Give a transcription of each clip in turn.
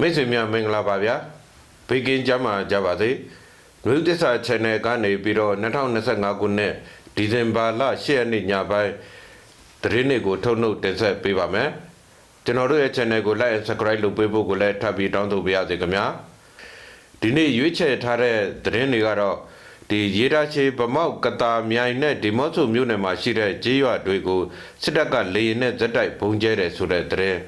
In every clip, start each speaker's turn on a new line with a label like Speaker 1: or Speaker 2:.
Speaker 1: မိတ်ဆွေများမင်္ဂလာပါဗျာဘေကင်းကြမှာကြပါစေလူသစ္စာ channel ကနေပြီးတော့2025ခုနှစ်ဒီဇင်ဘာလ10ရက်နေ့ညပိုင်းသတင်းတွေကိုထုတ်နှုတ်တင်ဆက်ပေးပါမယ်ကျွန်တော်တို့ရဲ့ channel ကို like and subscribe လုပ်ပေးဖို့ကိုလည်းထပ်ပြီးတောင်းဆိုပါရစေခင်ဗျာဒီနေ့ရွေးချယ်ထားတဲ့သတင်းတွေကတော့ဒီရေဒါချေဗမောက်ကတာမြိုင်နဲ့ဒီမော့ဆိုမြို့နယ်မှာရှိတဲ့ဂျေးရွာတွေကိုစစ်တပ်ကလေရင်နဲ့ဇက်တိုက်ပုံကျဲတယ်ဆိုတဲ့သတင်း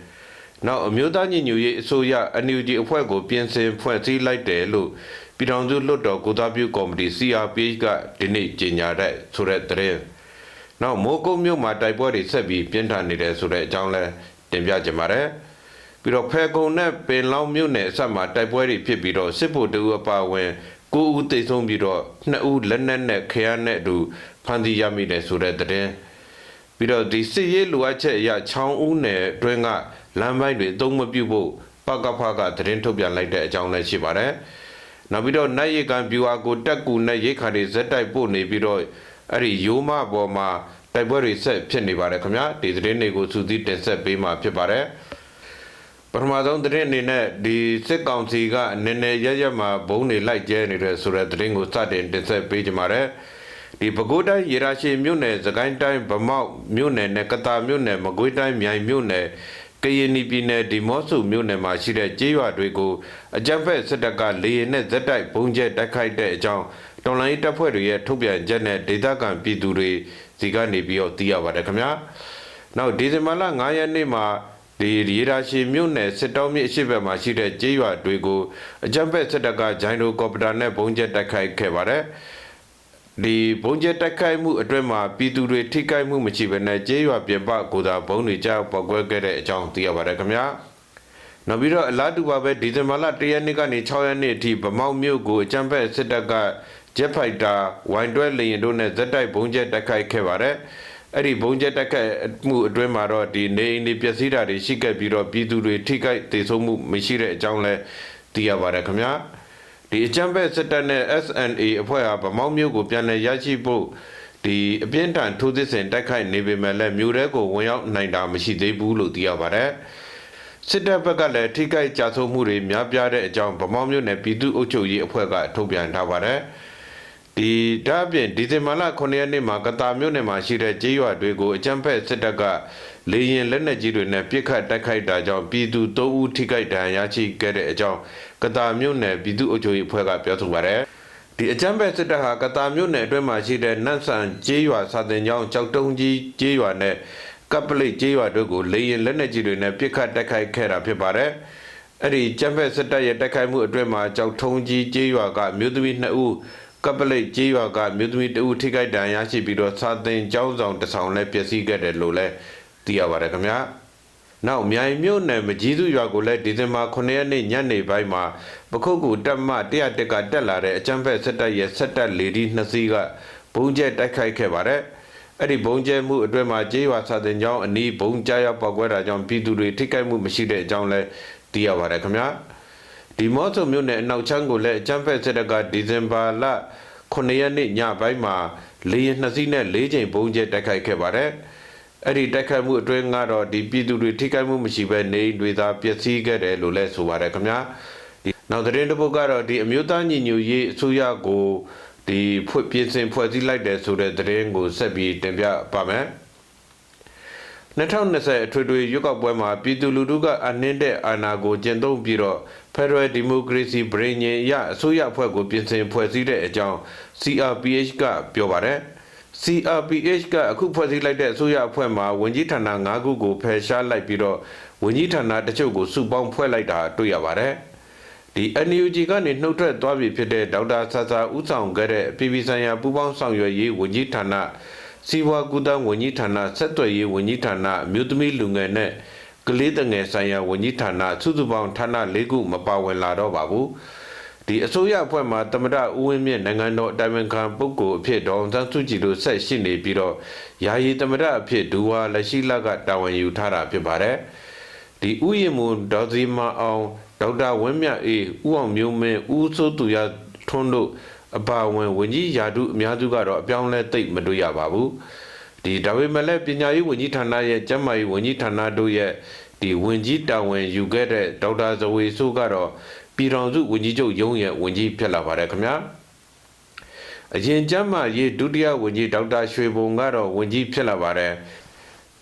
Speaker 1: နောက်အမျိုးသားညီညွတ်ရေးအစိုးရ NUG အဖွဲ့ကိုပြင်ဆင်ဖွဲ့စည်းလိုက်တယ်လို့ပြည်ထောင်စုလွှတ်တော်ကိုသားပြုကော်မတီ CRPH ကဒီနေ့ကြေညာတဲ့ဆိုတဲ့သတင်း။နောက်မိုးကုတ်မြို့မှာတိုက်ပွဲတွေဆက်ပြီးပြင်းထန်နေတယ်ဆိုတဲ့အကြောင်းလဲတင်ပြကြပါမယ်။ပြီးတော့ဖဲကုံနဲ့ပင်လောင်းမြို့နယ်အစပ်မှာတိုက်ပွဲတွေဖြစ်ပြီးတော့စစ်ဗိုလ်တအူအပါဝင်ကိုဦးသိဆုံးပြီးတော့နှစ်ဦးလက်နက်နဲ့ခရမ်းနဲ့အတူဖမ်းဆီးရမိတယ်ဆိုတဲ့သတင်း။ ပြီးတော့ဒီစစ်ရေးလိုအပ်ချက်အရချောင်းဦးနယ်အတွင်းကလမ်းပိုင်းတွေအသုံးမပြုဖို့ပကဖကသတင်းထုတ်ပြန်လိုက်တဲ့အကြောင်းလည်းရှိပါတယ်။နောက်ပြီးတော့နိုင်ရီကန်ဗျူဟာကိုတက်ကူနဲ့ရိတ်ခါတွေဇက်တိုက်ပို့နေပြီးတော့အဲ့ဒီရိုးမပေါ်မှာတိုက်ပွဲတွေဆက်ဖြစ်နေပါတယ်ခင်ဗျာဒီသတင်းတွေကိုစူးစီးတင်ဆက်ပေးမှာဖြစ်ပါတယ်။ပထမဆုံးသတင်းအနေနဲ့ဒီစစ်ကောင်စီကနည်းနည်းရရမှာဘုံတွေလိုက်ကျဲနေတဲ့ဆိုတဲ့သတင်းကိုစတင်တင်ဆက်ပေးကြပါမယ်။ ဒီပဲခူးတိုင်းရေရာရှိမြို့နယ်စကိုင်းတိုင်းဗမောက်မြို့နယ်နဲ့ကတာမြို့နယ်မကွေးတိုင်းမြိုင်မြို့နယ်ကရင်ပြည်နယ်ဒီမော့ဆိုမြို့နယ်မှာရှိတဲ့ကျေးရွာတွေကိုအကြမ်းဖက်စစ်တပ်ကလေရင်နဲ့ဇက်တိုက်ဘုံကျဲတိုက်ခိုက်တဲ့အကြောင်းတော်လိုင်းတပ်ဖွဲ့တွေရဲ့ထုတ်ပြန်ချက်နဲ့ဒေသခံပြည်သူတွေစီကနေပြီးတော့သိရပါတယ်ခင်ဗျာ။နောက်ဒီဇင်ဘာလ9ရက်နေ့မှာဒီရေရာရှိမြို့နယ်စစ်တောင်းမြစ်အရှိဘက်မှာရှိတဲ့ကျေးရွာတွေကိုအကြမ်းဖက်စစ်တပ်ကဂျိုင်းဒိုကော်ပတာနဲ့ဘုံကျဲတိုက်ခိုက်ခဲ့ပါတယ်။ ဒီဘုံကျဲတိုက်ခိုက်မှုအတွင်းမှာပြည်သူတွေထိခိုက်မှုမရှိဘဲနဲ့ကျေးရွာပြင်ပကိုသာဘုံတွေကြောက်ပောက်ကွဲခဲ့တဲ့အကြောင်းသိရပါတယ်ခင်ဗျာ။နောက်ပြီးတော့အလားတူပါပဲဒီဇင်ဘာလ1ရက်နေ့ကနေ6ရက်နေ့အထိဗမောက်မြို့ကိုအကြမ်းဖက်စစ်တပ်ကဂျက်ဖိုက်တာဝိုင်တွဲလေရင်တို့နဲ့ဇက်တိုက်ဘုံကျဲတိုက်ခိုက်ခဲ့ပါတယ်။အဲ့ဒီဘုံကျဲတက်ခတ်မှုအတွင်းမှာတော့ဒီနေအိမ်တွေပျက်စီးတာတွေရှိခဲ့ပြီးတော့ပြည်သူတွေထိခိုက်ဒေဆုံးမှုမရှိတဲ့အကြောင်းလဲသိရပါတယ်ခင်ဗျာ ဒီအကြမ်းဖက်စစ်တပ်နဲ့ SNA အဖွဲ့ဟာဗမောက်မြို့ကိုပြန်လည်ရရှိဖို့ဒီအပြင်းထန်ထိုးစစ်ဆင်တိုက်ခိုက်နေပေမဲ့လည်းမြို့ထဲကိုဝင်ရောက်နိုင်တာမရှိသေးဘူးလို့သိရပါတယ်စစ်တပ်ဘက်ကလည်းထိခိုက်ကြဆုံးမှုတွေများပြားတဲ့အကြောင်းဗမောက်မြို့နယ်ပြည်သူ့အုပ်ချုပ်ရေးအဖွဲ့ကထုတ်ပြန်ထားပါတယ် ဒီဒါအပြင်ဒီဇင်ဘာလ9ရက်နေ့မှာကတာမြို့နယ်မှာရှိတဲ့ကျေးရွာတွေကိုအကြမ်းဖက်စစ်တပ်ကလေရင်လက်နက်ကြီးတွေနဲ့ပစ်ခတ်တိုက်ခိုက်တာကြောင့်ပြည်သူ၃ဦးထိခိုက်ဒဏ်ရာရရှိခဲ့တဲ့အကြောင်းကတာမြို့နယ်ပြည်သူ့အုပ်ချုပ်ရေးအဖွဲ့ကပြောဆိုပါတယ်ဒီအကြမ်းဖက်စစ်တပ်ဟာကတာမြို့နယ်အတွင်းမှာရှိတဲ့နတ်ဆန်ကျေးရွာစာတင်ကျောင်းကြောက်တုံးကြီးကျေးရွာနဲ့ကပ်ပလိတ်ကျေးရွာတို့ကိုလေရင်လက်နက်ကြီးတွေနဲ့ပစ်ခတ်တိုက်ခိုက်ခဲ့တာဖြစ်ပါတယ်အဲ့ဒီကျမ်းဖက်စစ်တပ်ရဲ့တိုက်ခိုက်မှုအတွင်းမှာကြောက်ထုံးကြီးကျေးရွာကမြို့သမီး2ဦး ကပလိတ်ကျေးရွာကမြို့သမီး2ဦးထိခိုက်ဒဏ်ရာရရှိပြီးတော့စာသင်ကျောင်းဆောင်တစ်ဆောင်လည်းပျက်စီးခဲ့တယ်လို့လည်းသိရပါတယ်ခင်ဗျာနောက်မြိုင်မြို့နယ်မကြီးစုရွာကိုလည်းဒီဇင်ဘာ9ရက်နေ့ညနေပိုင်းမှာပခုတ်ကူတပ်မ101ကတက်လာတဲ့အကြမ်းဖက်စစ်တပ်ရဲ့ဆက်တပ်လေဒီ2စီးကဘုံကျဲတိုက်ခိုက်ခဲ့ပါတယ်အဲ့ဒီဘုံကျဲမှုအတွင်းမှာကျေးရွာစာတင်ကျောင်းအနီးဘုံကြားရောက်ပောက်ကွဲတာကြောင့်ပြည်သူတွေထိခိုက်မှုမရှိတဲ့အကြောင်းလည်းသိရပါတယ်ခင်ဗျာ ဒီမော့ဆိုမြို့နယ်အနောက်ချမ်းကိုလည်းအကြမ်းဖက်စစ်တပ်ကဒီဇင်ဘာလ9ရက်နေ့ညပိုင်းမှာလေယာဉ်နှစ်စီးနဲ့၄ချိန်ဘုံကျဲတိုက်ခိုက်ခဲ့ပါတယ်အဲ့ဒီတိုက်ခိုက်မှုအတွင်းကတော့ဒီပြည်သူတွေထိခိုက်မှုမရှိဘဲနေအိမ်တွေသာပျက်စီးခဲ့တယ်လို့လည်းဆိုပါတယ်ခင်ဗျာဒီနောက်သတင်းတစ်ပုဒ်ကတော့ဒီအမျိုးသားညီညွတ်ရေးအစိုးရကိုဒီဖွဲ့ပြင်ဆင်ဖွဲ့စည်းလိုက်တယ်ဆိုတဲ့သတင်းကိုဆက်ပြီးတင်ပြပါမယ်2020အထွေထွေရွေးကောက်ပွဲမှာပြည်သူလူထုကအနှင်းတဲ့အာဏာကိုကျင့်သုံးပြီးတော့ Federal Democracy ပြည်ညင်ရအစိုးရအဖွဲ့ကိုပြင်ဆင်ဖွဲ့စည်းတဲ့အကြောင်း CRPH ကပြောပါတယ် CRPH ကအခုဖွဲ့စည်းလိုက်တဲ့အစိုးရအဖွဲ့မှာဝန်ကြီးဌာန၅ခုကိုဖယ်ရှားလိုက်ပြီးတော့ဝန်ကြီးဌာနတချို့ကိုစုပေါင်းဖွဲ့လိုက်တာတွေ့ရပါတယ်ဒီ NUG ကနေနှုတ်ထွက်သွားပြီဖြစ်တဲ့ဒေါက်တာဆာဆာဦးဆောင်ခဲ့တဲ့ပြည်ပဆိုင်ရာပူးပေါင်းဆောင်ရွက်ရေးဝန်ကြီးဌာနစီဝါကူတန်းဝန်ကြီးဌာနဆက်သွယ်ရေးဝန်ကြီးဌာနမြို့သမီးလူငယ်နဲ့ ကလေးတငယ်ဆိုင်ရာဝန်ကြီးဌာနစုစုပေါင်းဌာန၄ခုမပါဝင်လာတော့ပါဘူးဒီအစိုးရအဖွဲ့မှာတမဒဦးဝင်းမြင့်နိုင်ငံတော်အတိုင်ပင်ခံပုဂ္ဂိုလ်အဖြစ်ဒေါအောင်ဆန်းစုကြည်တို့ဆက်ရှိနေပြီးတော့ယာယီတမဒအဖြစ်ဒူဝါလက်ရှိလကတာဝန်ယူထားတာဖြစ်ပါတယ်ဒီဥယျာဉ်မူဒေါ်စီမအောင်ဒေါက်တာဝင်းမြတ်အေးဦးအောင်မျိုးမင်းဦးစိုးသူရထွန်းတို့အပါဝင်ဝန်ကြီးယာတုအများစုကတော့အပြောင်းလဲသိပ်မတွေ့ရပါဘူး ဒီဒါပေမဲ့လည်းပညာရေးဝန်ကြီးဌာနရဲ့ကျန်းမာရေးဝန်ကြီးဌာနတို့ရဲ့ဒီဝင်ကြီးတာဝန်ယူခဲ့တဲ့ဒေါက်တာဇဝေဆိုးကတော့ပြည်တော်စုဝင်ကြီးချုပ်ရုံးရဲ့ဝင်ကြီးဖြစ်လာပါတယ်ခင်ဗျာအရင်ကျမ်းမာရေးဒုတိယဝင်ကြီးဒေါက်တာရွှေဘုံကတော့ဝင်ကြီးဖြစ်လာပါတယ်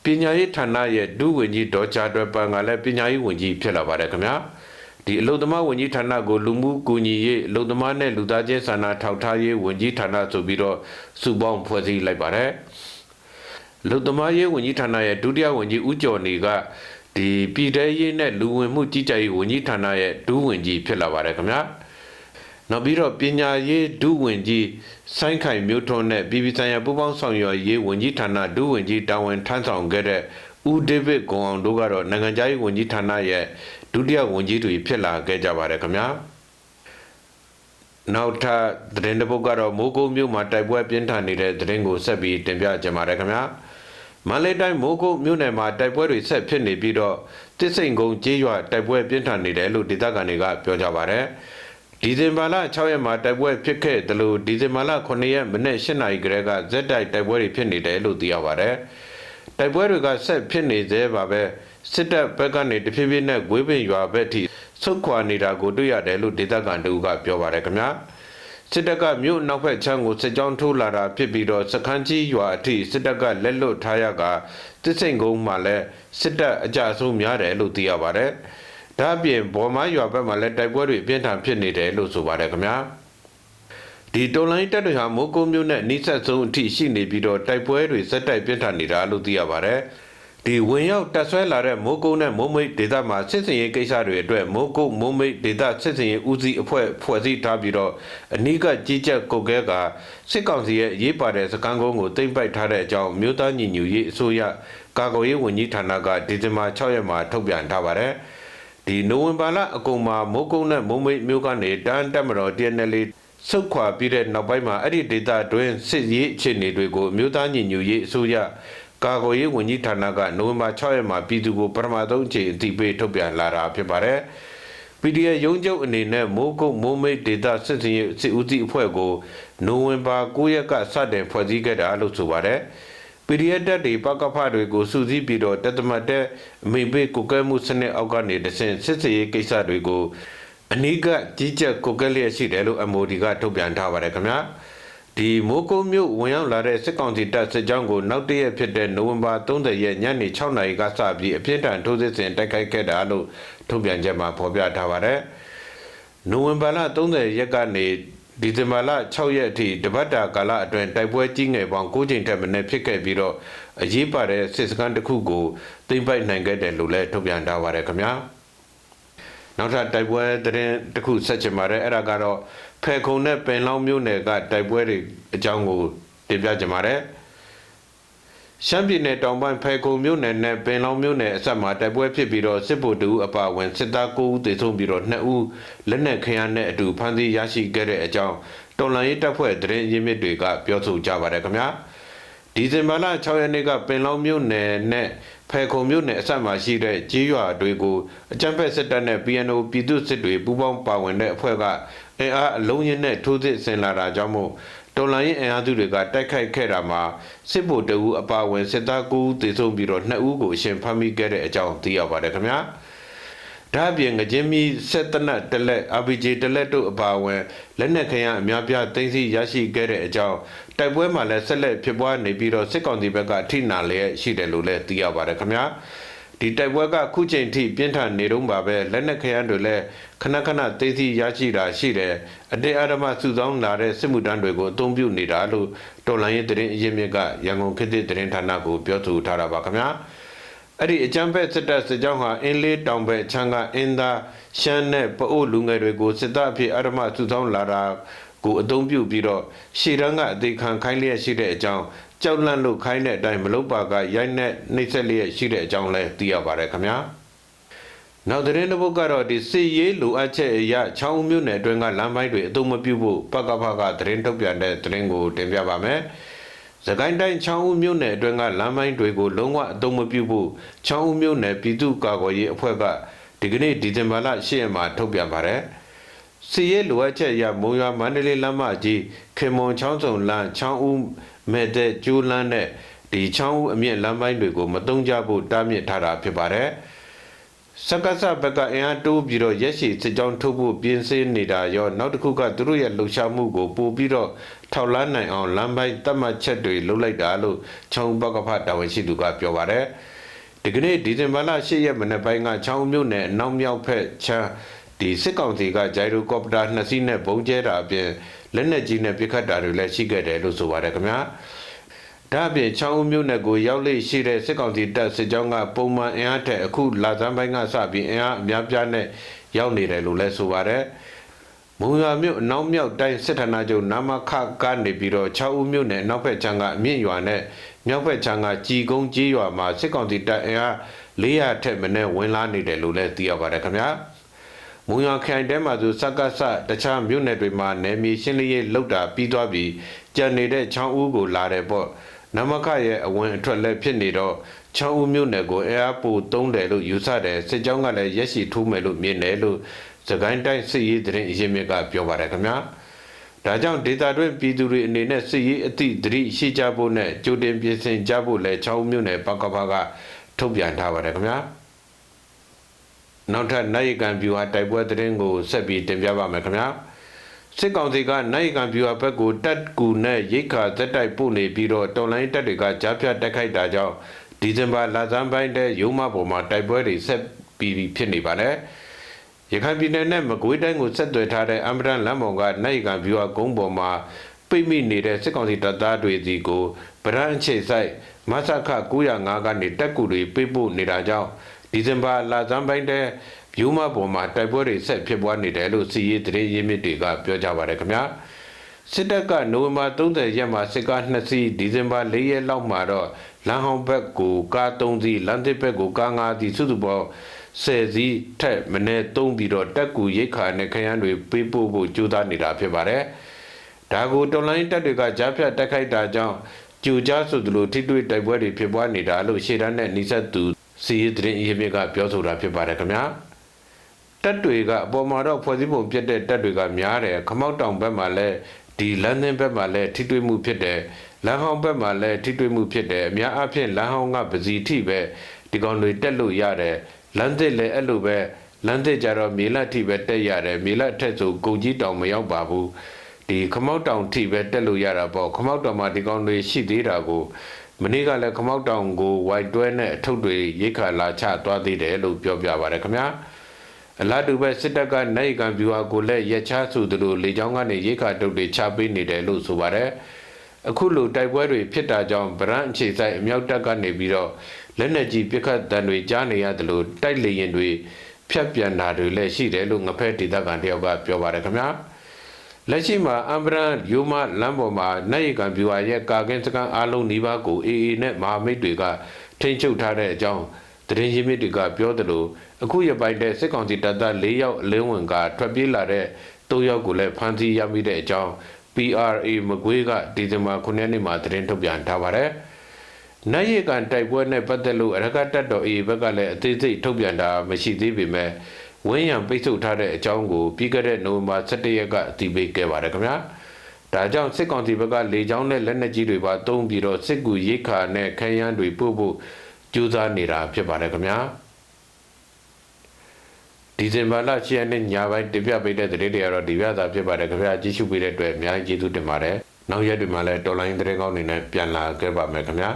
Speaker 1: ပညာရေးဌာနရဲ့ဒုဝန်ကြီးဒေါ်ချာတွယ်ပန်ကလည်းပညာရေးဝန်ကြီးဖြစ်လာပါတယ်ခင်ဗျာဒီအလုံသမားဝန်ကြီးဌာနကိုလူမှုကူညီရေးအလုံသမားနဲ့လူသားချင်းစာနာထောက်ထားရေးဝန်ကြီးဌာနဆိုပြီးတော့စုပေါင်းဖွဲ့စည်းလိုက်ပါတယ် လူသမားရေးဝန်ကြီးဌာနရဲ့ဒုတိယဝန်ကြီးဦးကျော်နေကဒီပြည်ထရေးနဲ့လူဝင်မှုကြီးကြပ်ရေးဝန်ကြီးဌာနရဲ့ဒုဝန်ကြီးဖြစ်လာပါတယ်ခင်ဗျာနောက်ပြီးတော့ပညာရေးဒုဝန်ကြီးဆိုင်းခိုင်မျိုးထွန်းနဲ့ပြည်ပဆိုင်ရာပူးပေါင်းဆောင်ရွက်ရေးဝန်ကြီးဌာနဒုဝန်ကြီးတာဝန်ထမ်းဆောင်ခဲ့တဲ့ဦးဒေးဗစ်ဂွန်အောင်တို့ကတော့နိုင်ငံခြားရေးဝန်ကြီးဌာနရဲ့ဒုတိယဝန်ကြီးတွေဖြစ်လာခဲ့ကြပါတယ်ခင်ဗျာနောက်ထပ်သတင်းတစ်ပုဒ်ကတော့မိုးကုတ်မြို့မှာတိုက်ပွဲပြင်းထန်နေတဲ့သတင်းကိုဆက်ပြီးတင်ပြကြပါရခင်ဗျာ မန္တလေးတိုင်းမိုးကုတ်မြို့နယ်မှာတိုက်ပွဲတွေဆက်ဖြစ်နေပြီးတော့တစ်စိန်ကုန်းကျေးရွာတိုက်ပွဲပြင်းထန်နေတယ်လို့ဒေသခံတွေကပြောကြပါရယ်ဒီဇင်ဘာလ6ရက်မှာတိုက်ပွဲဖြစ်ခဲ့တယ်လို့ဒီဇင်ဘာလ9ရက်မနေ့8နာရီကလေးကဇက်တိုက်တိုက်ပွဲတွေဖြစ်နေတယ်လို့သိရပါရယ်တိုက်ပွဲတွေကဆက်ဖြစ်နေသေးပါပဲစစ်တပ်ဘက်ကနေတဖြည်းဖြည်းနဲ့ဂွေးပင်ရွာဘက်ထိဆုတ်ခွာနေတာကိုတွေ့ရတယ်လို့ဒေသခံတို့ကပြောပါရယ်ခင်ဗျာ စစ်တပ်ကမြို့နောက်ဘက်ချမ်းကိုစစ်ကြောင်းထိုးလာတာဖြစ်ပြီးတော့စခန်းကြီးရွာအထိစစ်တပ်ကလက်လွတ်ထားရကတစ်စိန်ကုန်းမှာလည်းစစ်တပ်အကြအဆုံးများတယ်လို့သိရပါတယ်။ဒါ့အပြင်ဘော်မရွာဘက်မှာလည်းတိုက်ပွဲတွေပြင်းထန်ဖြစ်နေတယ်လို့ဆိုပါတယ်ခင်ဗျာ။ဒီတော်လိုင်းတပ်တွေဟာမိုးကုံမြို့နဲ့နှိစက်ဆုံးအထိရှိနေပြီးတော့တိုက်ပွဲတွေစက်တိုက်ပြင်းထန်နေတာလို့သိရပါတယ်။ ဒီဝင်ရောက်တက်ဆွဲလာတဲ့မိုးကုတ်နဲ့မိုးမိတ်ဒေသမှာစစ်စင်ရေးကိစ္စတွေအတွက်မိုးကုတ်မိုးမိတ်ဒေသစစ်စင်ရေးဦးစီးအဖွဲ့ဖွဲ့စည်းထားပြီးတော့အနီးကကြီးကြပ်ကုတ်ကဲကစစ်ကောင်စီရဲ့ရေးပါတဲ့စကန်းကုန်းကိုတင်ပိုက်ထားတဲ့အကြောင်းမြို့သားညီညွတ်ရေးအစိုးရကာကွယ်ရေးဝန်ကြီးဌာနကဒီဇင်ဘာ6ရက်မှာထုတ်ပြန်ထားပါတယ်ဒီနိုဝင်ဘာလအကုန်မှာမိုးကုတ်နဲ့မိုးမိတ်မြို့ကနေတန်းတက်မတော် TNL ဆုတ်ခွာပြီးတဲ့နောက်ပိုင်းမှာအဲ့ဒီဒေတာတွင်စစ်ရေးအခြေအနေတွေကိုမြို့သားညီညွတ်ရေးအစိုးရ ကာကွယ်ရေးဝန်ကြီးဌာနကနိုဝင်ဘာ6ရက်မှာပြည်သူကိုပထမဆုံးအချိန်အသိပေးထုတ်ပြန်လာတာဖြစ်ပါတယ်။ PDF ရုံးချုပ်အနေနဲ့မိုးကုတ်မိုးမိတ်ဒေတာစစ်စင်ရေးစစ်ဦးစီးအဖွဲ့ကိုနိုဝင်ဘာ9ရက်ကစတင်ဖွဲ့စည်းခဲ့တာလို့ဆိုပါတယ်။ PDF တက်တွေပကဖတွေကိုစုစည်းပြီးတော့တသမတ်တဲ့အမိပေးကိုကဲမှုစနစ်အောက်ကနေတဆင့်စစ်စင်ရေးကိစ္စတွေကိုအနီးကကြီးကြပ်ကိုကဲလျက်ရှိတယ်လို့ MOD ကထုတ်ပြန်ထားပါတယ်ခင်ဗျာ။ ဒီမိုးကုတ်မြို့ဝင်ရောက်လာတဲ့စစ်ကောင်စီတပ်စစ်ကြောင်းကိုနောက်တရက်ဖြစ်တဲ့နိုဝင်ဘာ30ရက်ညနေ6နာရီကစပြီးအပြင်းထန်ထိုးစစ်ဆင်တိုက်ခိုက်ခဲ့တာလို့ထုတ်ပြန်ချက်မှာဖော်ပြထားပါတယ်။နိုဝင်ဘာလ30ရက်ကနေဒီဇင်ဘာလ6ရက်အထိတပတ်တာကာလအတွင်းတိုက်ပွဲကြီးငယ်ပေါင်း9ကြိမ်ထက်မနည်းဖြစ်ခဲ့ပြီးတော့အရေးပါတဲ့စစ်စခန်းတစ်ခုကိုသိမ်းပိုက်နိုင်ခဲ့တယ်လို့လည်းထုတ်ပြန်ထားပါတယ်ခင်ဗျာ။ နောက်ထပ်တိုက်ပွဲသတင်းတစ်ခုဆက်ချင်ပါတယ်အဲ့ဒါကတော့ဖဲခုံနဲ့ပင်လောင်းမြို့နယ်ကတိုက်ပွဲတွေအကြောင်းကိုတင်ပြချင်ပါတယ်ရှမ်းပြည်နယ်တောင်ပိုင်းဖဲခုံမြို့နယ်နဲ့ပင်လောင်းမြို့နယ်အစပ်မှာတိုက်ပွဲဖြစ်ပြီးတော့စစ်ဗိုလ်တူအပါဝင်စစ်သား9ဦးသေဆုံးပြီးတော့2ဦးလက်နက်ခရမ်းနဲ့အတူဖမ်းဆီးရရှိခဲ့တဲ့အကြောင်းတော်လှန်ရေးတပ်ဖွဲ့သတင်းရင်းမြစ်တွေကပြောဆိုကြပါတယ်ခင်ဗျာဒီဇင်ဘာလ6ရက်နေ့ကပင်လောင်းမြို့နယ်နဲ့ ဖဲခုံမြို့နယ်အစပ်မှာရှိတဲ့ကြေးရွာတွေကိုအကြမ်းဖက်စစ်တပ်နဲ့ PNO ပြည်သူစစ်တွေပူးပေါင်းပါဝင်တဲ့အဖွဲ့ကအင်အားအလုံးရင်းနဲ့ထိုးစစ်ဆင်လာတာကြောင့်မို့တော်လိုင်းရင်အင်အားစုတွေကတိုက်ခိုက်ခဲ့တာမှာစစ်ဗိုလ်တအူအပါဝင်စစ်သား9ဦးသေဆုံးပြီးတော့2ဦးကိုအရှင်ဖမ်းမိခဲ့တဲ့အကြောင်းသိရပါတယ်ခင်ဗျာ ဒါအပြင်ငကြင်းမီဆက်တနတ်တလက် RPG တလက်တို့အပါအဝင်လက်နက်ခဲယမ်းအများပြားသိမ်းဆည်းရရှိခဲ့တဲ့အကြောင်းတိုက်ပွဲမှာလည်းဆက်လက်ဖြစ်ပွားနေပြီးတော့စစ်ကောင်စီဘက်ကထိနာလျက်ရှိတယ်လို့လည်းသိရပါတယ်ခင်ဗျာဒီတိုက်ပွဲကခုချိန်ထိပြင်းထန်နေတော့ပါပဲလက်နက်ခဲယမ်းတွေလည်းခဏခဏသိသိရရှိတာရှိတယ်အတေအဓမ္မစုဆောင်းလာတဲ့စစ်မှုတန်းတွေကိုအသုံးပြုနေတာလို့တော်လိုင်းရေးသတင်းအရင်းမြစ်ကရန်ကုန်ခေတ်သစ်သတင်းဌာနကိုပြောဆိုထားတာပါခင်ဗျာ အဲ့ဒီအကြမ်းဖက်စစ်တပ်စစ်ကြောင်းဟာအင်းလေးတောင်ဘက်ချမ်းကအင်းသားရှမ်းနဲ့ပအို့လူငယ်တွေကိုစစ်တပ်အဖြစ်အဓမ္မစုဆောင်းလာတာကိုအသုံးပြုပြီးတော့ရှေ့တန်းကအသေးခံခိုင်းလျက်ရှိတဲ့အကြောင်းကြောက်လန့်လို့ခိုင်းတဲ့အတိုင်းမလုပ်ပါကရိုက်နဲ့နှိမ့်ဆက်လျက်ရှိတဲ့အကြောင်းလည်းသိရပါတယ်ခင်ဗျာနောက်သတင်းတစ်ပုဒ်ကတော့ဒီစစ်ရေးလိုအပ်ချက်အရချောင်းမြို့နယ်အတွင်းကလမ်းပိုင်းတွေအသုံးမပြုဖို့ပကဖကသတင်းထုတ်ပြန်တဲ့သတင်းကိုတင်ပြပါမယ်။ သကိုင်းတိုင်းချောင်းဦးမြို့နယ်အတွင်းကလမ်းပိုင်းတွေကိုလုံးဝအသုံးမပြုဖို့ချောင်းဦးမြို့နယ်ပြည်သူ့ကာကွယ်ရေးအဖွဲ့ကဒီကနေ့ဒီဇင်ဘာလ10ရက်မှာထုတ်ပြန်ပါတယ်။စီရဲလိုအပ်ချက်အရမုံရွာမန္တလေးလမ်းမကြီးခေမွန်ချောင်းစုံလမ်းချောင်းဦးမဲ့တဲ့ကျိုးလန်းနဲ့ဒီချောင်းဦးအမြင့်လမ်းပိုင်းတွေကိုမတုံးကြဖို့တားမြစ်ထားတာဖြစ်ပါတယ်။ စက္ကစဘက်ကအင်အားတိုးပြီးတော့ရက်ရှိစစ်ကြောင်းထုတ်ဖို့ပြင်ဆင်နေတာရောနောက်တစ်ခုကသူတို့ရဲ့လှုပ်ရှားမှုကိုပို့ပြီးတော့ထောက်လန်းနိုင်အောင်လမ်းပိုင်းတတ်မှတ်ချက်တွေလုပ်လိုက်တာလို့ချောင်းဘက်ကဖတာဝန်ရှိသူကပြောပါတယ်ဒီကနေ့ဒီဇင်ဘာလ10ရက်မနေ့ပိုင်းကချောင်းမြို့နယ်အနောက်မြောက်ဖက်ချမ်းဒီစစ်ကောင်စီကဂျိုင်ရိုကော်ပတာနှစ်စီးနဲ့ဘုံကျဲတာအပြင်လက်နက်ကြီးနဲ့ပစ်ခတ်တာတွေလည်းရှိခဲ့တယ်လို့ဆိုပါတယ်ခင်ဗျာ ဒါအပြင်ချောင်းဦးမြို့နယ်ကိုရောက်လေရှိတဲ့စစ်ကောင်စီတပ်စစ်ကြောင်းကပုံမှန်အင်အားထက်အခုလာသန်းပိုင်းကစပြီးအင်အားအများပြားနဲ့ရောက်နေတယ်လို့လည်းဆိုပါတယ်မုံရွာမြို့အနောက်မြောက်တိုင်းစစ်ဌာနချုပ်နာမခကနေပြီးတော့6ဦးမြို့နယ်နောက်ဘက်ခြမ်းကအမြင့်ရွာနဲ့မြောက်ဘက်ခြမ်းကကြည်ကုန်းကြီးရွာမှာစစ်ကောင်စီတပ်အင်အား400ထက်မနည်းဝင်လာနေတယ်လို့လည်းသိရပါတယ်ခင်ဗျာမုံရွာခိုင်တဲမှာဆိုစက္ကစတခြားမြို့နယ်တွေမှာနယ်မြေရှင်းလင်းရေးလုပ်တာပြီးသွားပြီးကြံနေတဲ့6ဦးကိုလာတယ်ပေါ့ နမခရဲ့အဝင်အထွက်လည်းဖြစ်နေတော့6ဦးမြို့နယ်ကိုအင်အားပိုသုံးတယ်လို့ယူဆတယ်စစ်ကြောင်းကလည်းရက်ရှိထိုးမယ်လို့မြင်တယ်လို့စကိုင်းတိုင်းစစ်ရေးသတင်းအရင်းမြစ်ကပြောပါတယ်ခင်ဗျာဒါကြောင့်ဒေတာတွင်ပြည်သူတွေအနေနဲ့စစ်ရေးအသည့်သတိရှိကြဖို့နဲ့ကြိုတင်ပြင်ဆင်ကြဖို့လည်း6ဦးမြို့နယ်ပကပကထုတ်ပြန်ထားပါတယ်ခင်ဗျာနောက်ထပ်နိုင်ရကံပြူဟာတိုက်ပွဲသတင်းကိုဆက်ပြီးတင်ပြပါမယ်ခင်ဗျာ စစ်ကောင်စီကနိုင်ကံပြူဟာဘက်ကိုတက်ကူနဲ့ရိတ်ခါဇက်တိုက်ပို့နေပြီးတော့တော်လိုင်းတက်တွေကကြားဖြတ်တက်ခိုက်တာကြောင့်ဒီဇင်ဘာလဆန်းပိုင်းတဲ့ရုံးမပေါ်မှာတိုက်ပွဲတွေဆက်ပြီးဖြစ်နေပါတယ်ရခိုင်ပြည်နယ်နဲ့မကွေးတိုင်းကိုဆက်သွယ်ထားတဲ့အမ်ဘရန်လမ်းပေါ်ကနိုင်ကံပြူဟာကုန်းပေါ်မှာပိတ်မိနေတဲ့စစ်ကောင်စီတပ်သားတွေစီကိုဗရန်အခြေဆိုင်မဆခ905ကနေတက်ကူတွေပေးပို့နေတာကြောင့်ဒီဇင်ဘာလဆန်းပိုင်းတဲ့ ဗျူးမပေါ်မှာတိုက်ပွဲတွေဆက်ဖြစ်ပွားနေတယ်လို့စီရေးသတင်းရင်းမြစ်တွေကပြောကြပါတယ်ခင်ဗျာစစ်တပ်ကနိုဝင်ဘာ30ရက်မှာစစ်ကား2စီးဒီဇင်ဘာ4ရက်လောက်မှာတော့လမ်းဟောင်းဘက်ကိုကား3စီးလမ်းသစ်ဘက်ကိုကား5စီးစုစုပေါင်း10စီးထက်မနည်းသုံးပြီးတော့တက်ကူရိတ်ခါနဲ့ခရမ်းတွေပေးပို့ဖို့ကြိုးစားနေတာဖြစ်ပါတယ်ဒါကိုတော်လိုင်းတက်တွေကကြားဖြတ်တက်ခိုက်တာကြောင့်ကြူကြားဆိုသလိုထိတွေ့တိုက်ပွဲတွေဖြစ်ပွားနေတာလို့ရှေ့တန်းနဲ့နှိစက်သူစီရေးသတင်းအရေးမြစ်ကပြောဆိုတာဖြစ်ပါတယ်ခင်ဗျာ တက်တွေကအပေါ်မှာတော့ဖွဲ့စည်းပုံပြတ်တဲ့တက်တွေကများတယ်ခမောက်တောင်ဘက်မှာလည်းဒီလန်ဒန်ဘက်မှာလည်းထိတွေ့မှုဖြစ်တယ်လမ်းဟောင်းဘက်မှာလည်းထိတွေ့မှုဖြစ်တယ်အများအားဖြင့်လမ်းဟောင်းကပစီထိပဲဒီကောင်တွေတက်လို့ရတယ်လမ်းသစ်လည်းအဲ့လိုပဲလမ်းသစ်ကြတော့မြေလက်ထိပဲတက်ရတယ်မြေလက်ထက်ဆိုကုန်ကြီးတောင်မရောက်ပါဘူးဒီခမောက်တောင်ထိပဲတက်လို့ရတာပေါ့ခမောက်တောင်မှာဒီကောင်တွေရှိသေးတာကိုမနေ့ကလည်းခမောက်တောင်ကိုဝိုက်တွဲနဲ့အထုပ်တွေရိတ်ခါလာချသွားသေးတယ်လို့ပြောပြပါတယ်ခင်ဗျာ အလားတူပဲစစ်တပ်ကနိုင်ကံပြူဟာကိုလည်းရက်ချဆိုသလိုလေကြောင်းကနေရိတ်ခါတုပ်တွေချပေးနေတယ်လို့ဆိုပါတယ်အခုလိုတိုက်ပွဲတွေဖြစ်တာကြောင့်ဗရန်အခြေဆိုင်အမြောက်တပ်ကနေပြီးတော့လက်နက်ကြီးပစ်ခတ်တံတွေကြားနေရတယ်လို့တိုက်လေရင်တွေဖြတ်ပြန်တာတွေလည်းရှိတယ်လို့ငဖက်ဒေသခံတယောက်ကပြောပါတယ်ခင်ဗျာလက်ရှိမှာအမ်ဘရန်ယူမလမ်းပေါ်မှာနိုင်ကံပြူဟာရဲ့ကာကင်းစကန်အားလုံးနှီးပါးကိုအေအေနဲ့မဟာမိတ်တွေကထိန်းချုပ်ထားတဲ့အကြောင်း တရင်ရင်းမြစ်တွေကပြောတယ်လို့အခုရပိုင်တဲ့စစ်ကောင်စီတပ်သား၄ယောက်အလင်းဝင်ကထွက်ပြေးလာတဲ့၃ယောက်ကိုလည်းဖမ်းဆီးရမိတဲ့အကြောင်း PRA မကွေးကဒီဇင်ဘာ9ရက်နေ့မှာသတင်းထုတ်ပြန်ထားပါတယ်။နိုင်ရကန်တိုက်ပွဲနဲ့ပတ်သက်လို့အရကတတ်တော် A ဘက်ကလည်းအသေးစိတ်ထုတ်ပြန်တာမရှိသေးပေမဲ့ဝင်းရံပိတ်ဆို့ထားတဲ့အကြောင်းကိုပြီးခဲ့တဲ့နိုဝင်ဘာ17ရက်ကအတည်ပြုခဲ့ပါတယ်ခင်ဗျာ။ဒါကြောင့်စစ်ကောင်စီဘက်ကလေကြောင်းနဲ့လက်နက်ကြီးတွေပါတုံးပြီးတော့စစ်ကူရိတ်ခါနဲ့ခရမ်းတွေပို့ဖို့ ကြိုးစားနေတာဖြစ်ပါတယ်ခင်ဗျာဒီဇင်ဘာလ10ရက်နေ့ညပိုင်းတင်ပြပေးတဲ့သတင်းတွေကတော့ဒီပြသာဖြစ်ပါတယ်ခင်ဗျာကြည့်ရှုပေးတဲ့အတွက်အများကြီးကျေးဇူးတင်ပါတယ်နောက်ရက်တွေမှာလည်းတော်လိုင်းသတင်းကောင်းတွေနဲ့ပြန်လာခဲ့ပါမယ်ခင်ဗျာ